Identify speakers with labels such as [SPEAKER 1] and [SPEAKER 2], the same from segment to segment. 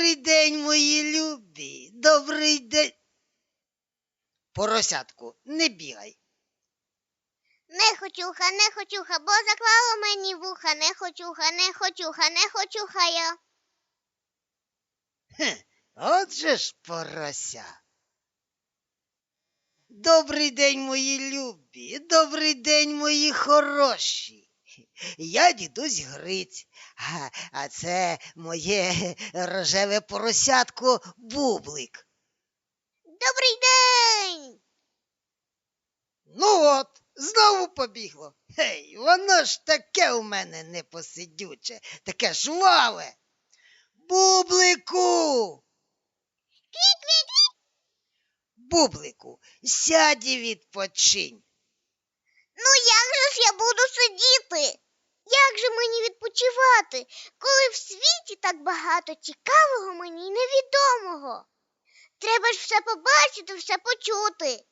[SPEAKER 1] Добрий день, мої любі. Добрий день. Поросятку, не бігай.
[SPEAKER 2] Не хочуха, не хочуха, бо заклала мені вуха, не хочуха, не хочуха, не хочуха я.
[SPEAKER 1] Хе, от же ж порося. Добрий день, мої любі, добрий день, мої хороші. Я дідусь Гриць, а, а це моє рожеве поросятко Бублик.
[SPEAKER 2] Добрий день.
[SPEAKER 1] Ну от, знову побігло. Гей, воно ж таке у мене непосидюче, таке жваве. Бублику. Бублику, сядь і відпочинь.
[SPEAKER 2] Ну як же ж я буду сидіти? Як же мені відпочивати, коли в світі так багато цікавого мені й невідомого? Треба ж все побачити, все почути.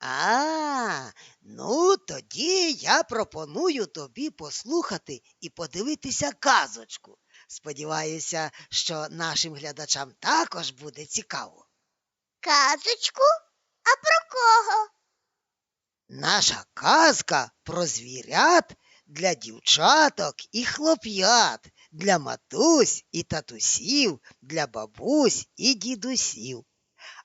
[SPEAKER 1] А, ну тоді я пропоную тобі послухати і подивитися казочку. Сподіваюся, що нашим глядачам також буде цікаво.
[SPEAKER 2] Казочку? А про кого?
[SPEAKER 1] Наша казка про звірят для дівчаток і хлоп'ят, для матусь і татусів, для бабусь і дідусів.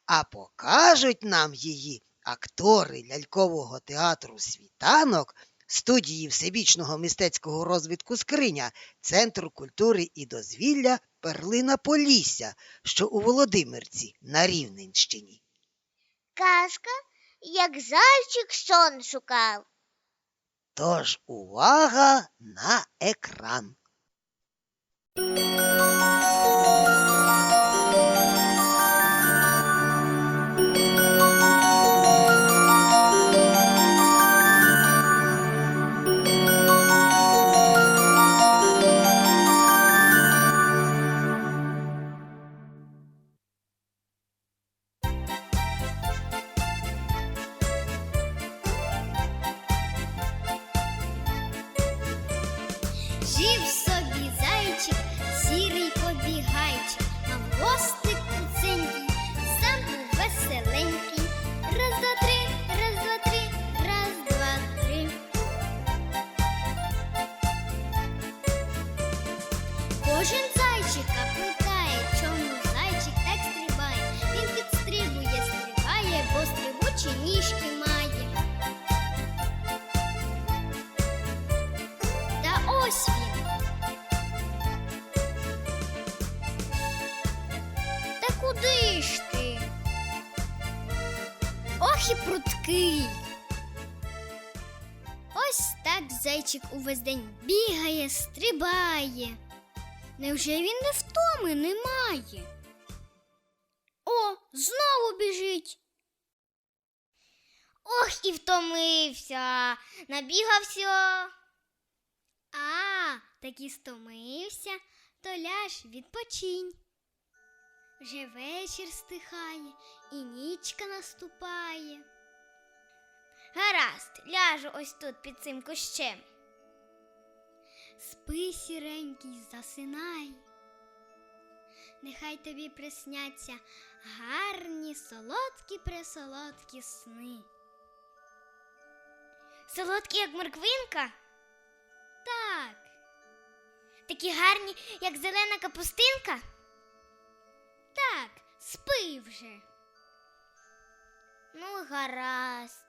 [SPEAKER 1] А покажуть нам її актори лялькового театру Світанок, студії всебічного мистецького розвитку Скриня, Центру культури і дозвілля Перлина Полісся, що у Володимирці на Рівненщині.
[SPEAKER 2] Казка, як зайчик сон шукав.
[SPEAKER 1] Тож увага на екран.
[SPEAKER 3] Так зайчик увесь день бігає, стрибає. Невже він не втоми немає? О, знову біжить. Ох, і втомився, набігався. А, таки стомився, то ляж відпочинь. Вже вечір стихає і нічка наступає. Гаразд, ляжу ось тут під цим кущем. Спи сіренький, засинай. Нехай тобі присняться гарні, солодкі пресолодкі сни. Солодкі, як морквинка? Так. Такі гарні, як зелена капустинка? Так, спи вже. Ну, гаразд.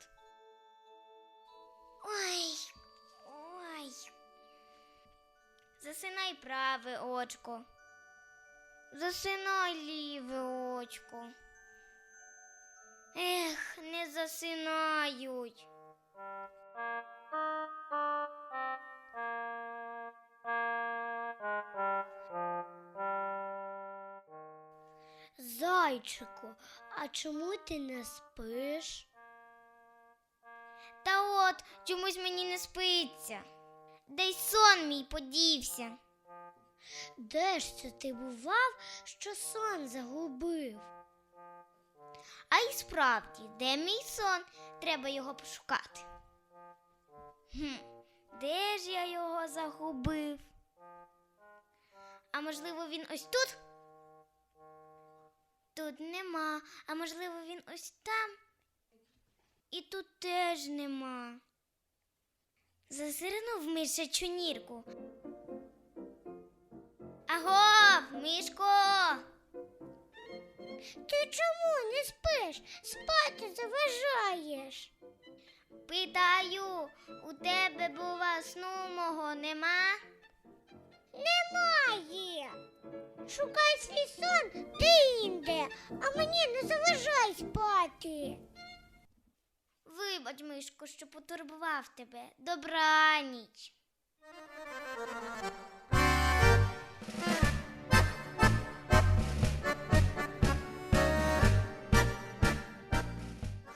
[SPEAKER 3] Засинай праве очко. Засинай ліве очко. Ех, не засинають. Зайчику, а чому ти не спиш? Та от чомусь мені не спиться. Де й сон мій подівся. Де ж це ти бував, що сон загубив? А й справді, де мій сон? Треба його пошукати. Хм, Де ж я його загубив? А можливо, він ось тут? Тут нема. А можливо, він ось там? І тут теж нема. Зазирнув мишачу нірку. Агов, мишко. Ти чому не спиш? Спати заважаєш. Питаю, у тебе бува сну мого нема? Немає. Шукай свій сон ти інде, а мені не заважай спати. Вибач, мишко, що потурбував тебе. Добраніч.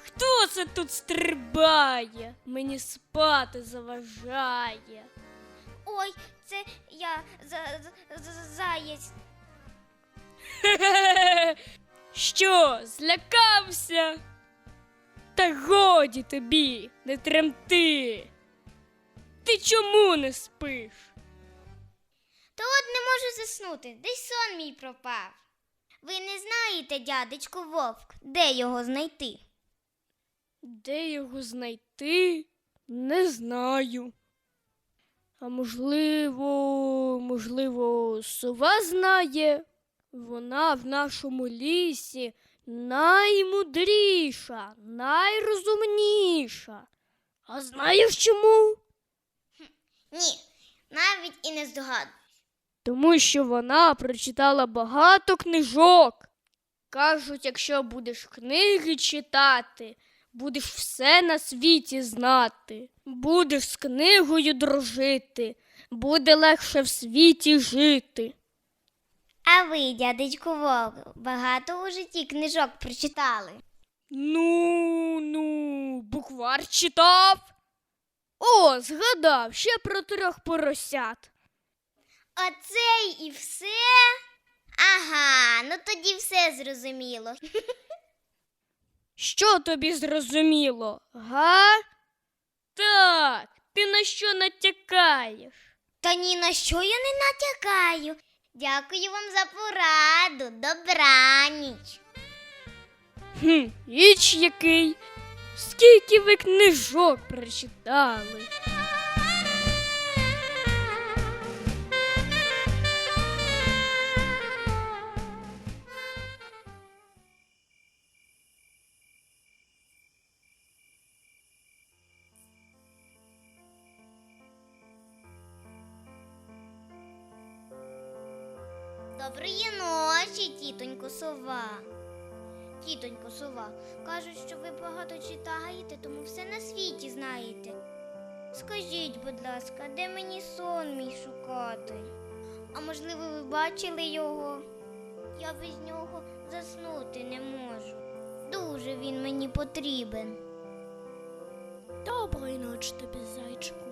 [SPEAKER 4] Хто це тут стрибає? Мені спати заважає.
[SPEAKER 3] Ой, це я за, за, за- заєць.
[SPEAKER 4] Що, злякався? Та годі тобі, не тремти. Ти чому не спиш?
[SPEAKER 3] То от не можу заснути, десь сон мій пропав. Ви не знаєте, дядечку вовк, де його знайти?
[SPEAKER 4] Де його знайти? Не знаю. А можливо, можливо, сова знає. Вона в нашому лісі наймудріша, найрозумніша. А знаєш чому?
[SPEAKER 3] Ні, навіть і не здогадуюсь.
[SPEAKER 4] Тому що вона прочитала багато книжок. Кажуть, якщо будеш книги читати, будеш все на світі знати, будеш з книгою дружити, буде легше в світі жити.
[SPEAKER 3] А ви, дядечку вовк, багато у житті книжок прочитали.
[SPEAKER 4] Ну, ну, буквар читав. О, згадав ще про трьох поросят.
[SPEAKER 3] Оце і все. Ага, ну тоді все зрозуміло.
[SPEAKER 4] Що тобі зрозуміло, га? Так, ти на що натякаєш?
[SPEAKER 3] Та ні на що я не натякаю. Дякую вам за пораду. Добраніч.
[SPEAKER 4] Хм, іч який. Скільки ви книжок прочитали?
[SPEAKER 3] Доброї ночі, тітонько сова. Тітонько сова, кажуть, що ви багато читаєте, тому все на світі знаєте. Скажіть, будь ласка, де мені сон мій шукати? А можливо, ви бачили його? Я без нього заснути не можу. Дуже він мені потрібен.
[SPEAKER 4] Доброї ночі тобі, зайчику.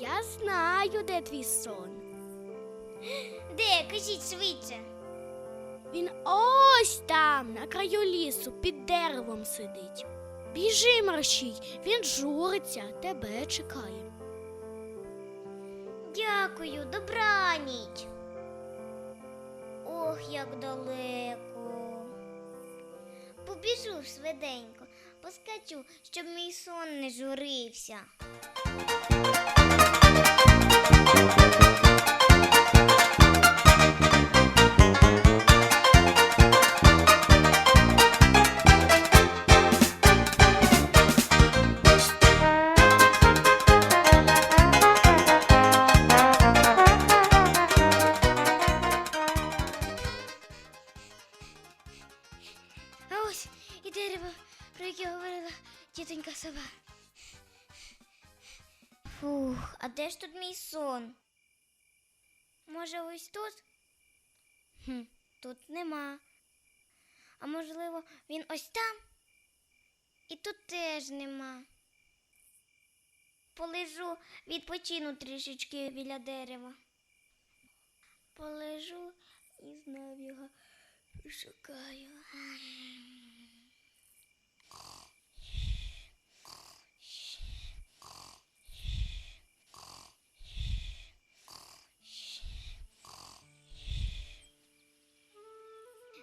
[SPEAKER 4] Я знаю, де твій сон.
[SPEAKER 3] Де? Кажіть швидше.
[SPEAKER 4] Він ось там, на краю лісу, під деревом сидить. Біжи, мерщій, він журиться, тебе чекає.
[SPEAKER 3] Дякую, добраніч. Ох, як далеко. Побіжу швиденько, поскачу, щоб мій сон не журився. Ж тут мій сон? Може, ось тут? Хм, тут нема. А можливо, він ось там? І тут теж нема. Полежу, відпочину трішечки біля дерева. Полежу і знов його шукаю.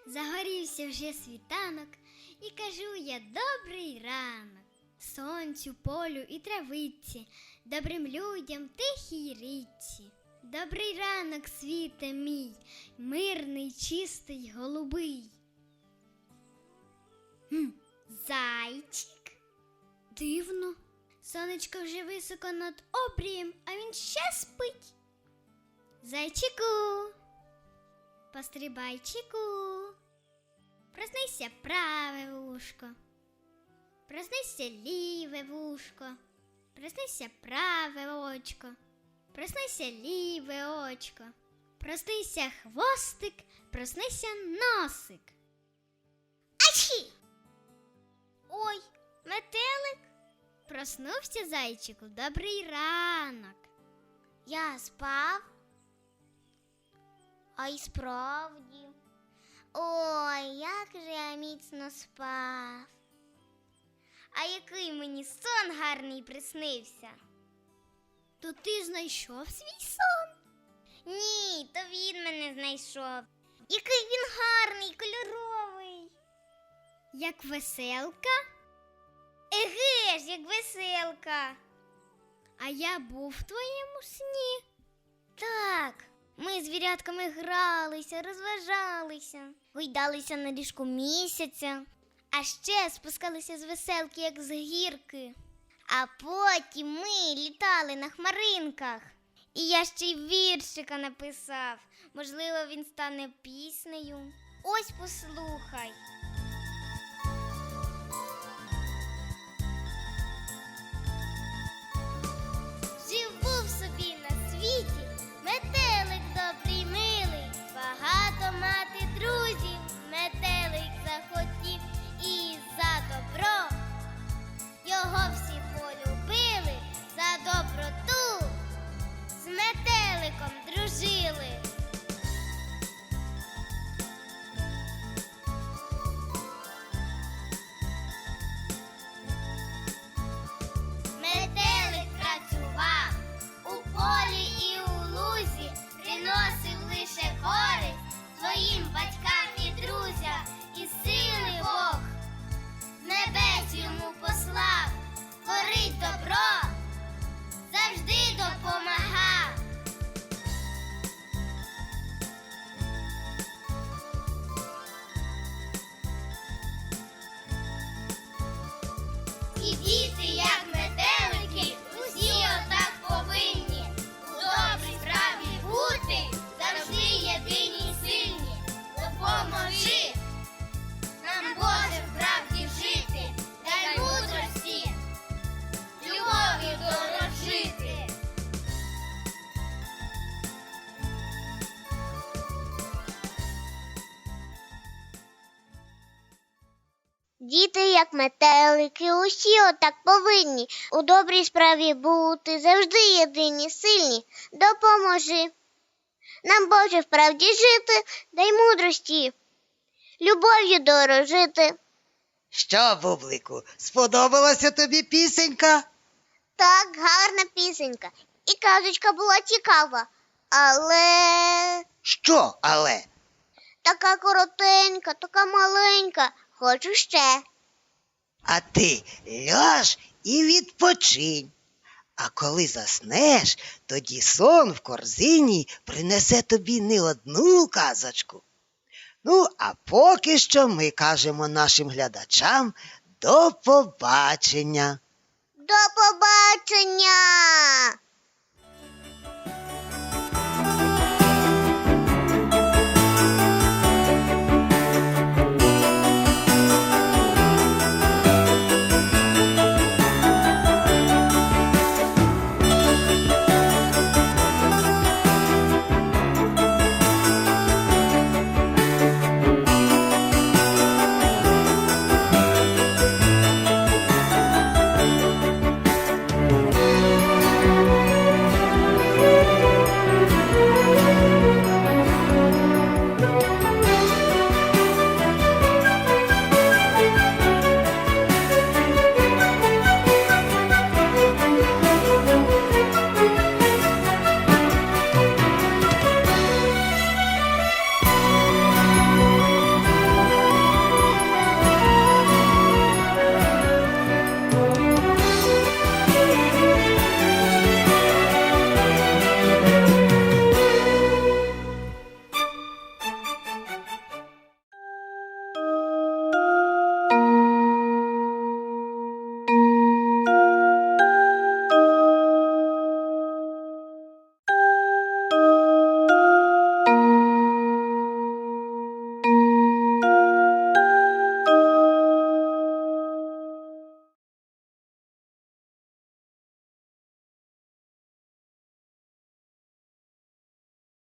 [SPEAKER 3] Загорівся вже світанок, і кажу я добрий ранок. Сонцю, полю і травиці, добрим людям тихій річці. Добрий ранок, світе мій, мирний, чистий, голубий. Хм, зайчик. Дивно. Сонечко вже високо над обрієм, а він ще спить. Зайчику, пострибайчику, проснися праве вушко, проснися ліве вушко, проснися праве очко, проснися ліве очко, проснися хвостик, проснися носик. Ачі! Ой, метелик. Проснувся зайчику, добрий ранок. Я спав. А й справді. Ой, як же я міцно спав. А який мені сон гарний приснився. То ти знайшов свій сон? Ні, то він мене знайшов. Який він гарний, кольоровий. Як веселка? Еге ж, як веселка. А я був в твоєму сні. Так, ми з вірятками гралися, розважалися, гойдалися на ліжку місяця, а ще спускалися з веселки, як з гірки. А потім ми літали на хмаринках. І я ще й віршика написав. Можливо, він стане піснею. Ось послухай. Його
[SPEAKER 2] Діти, як метелики, усі отак повинні у добрій справі бути, завжди єдині, сильні. Допоможи. Нам, Боже, вправді жити, дай мудрості, любов'ю дорожити.
[SPEAKER 1] Що, бублику, сподобалася тобі пісенька?
[SPEAKER 2] Так, гарна пісенька. І казочка була цікава, але
[SPEAKER 1] Що, але?
[SPEAKER 2] така коротенька, така маленька. Хочу ще.
[SPEAKER 1] А ти ляж і відпочинь. А коли заснеш, тоді сон в корзині принесе тобі не одну казочку. Ну, а поки що ми кажемо нашим глядачам до побачення.
[SPEAKER 2] До побачення!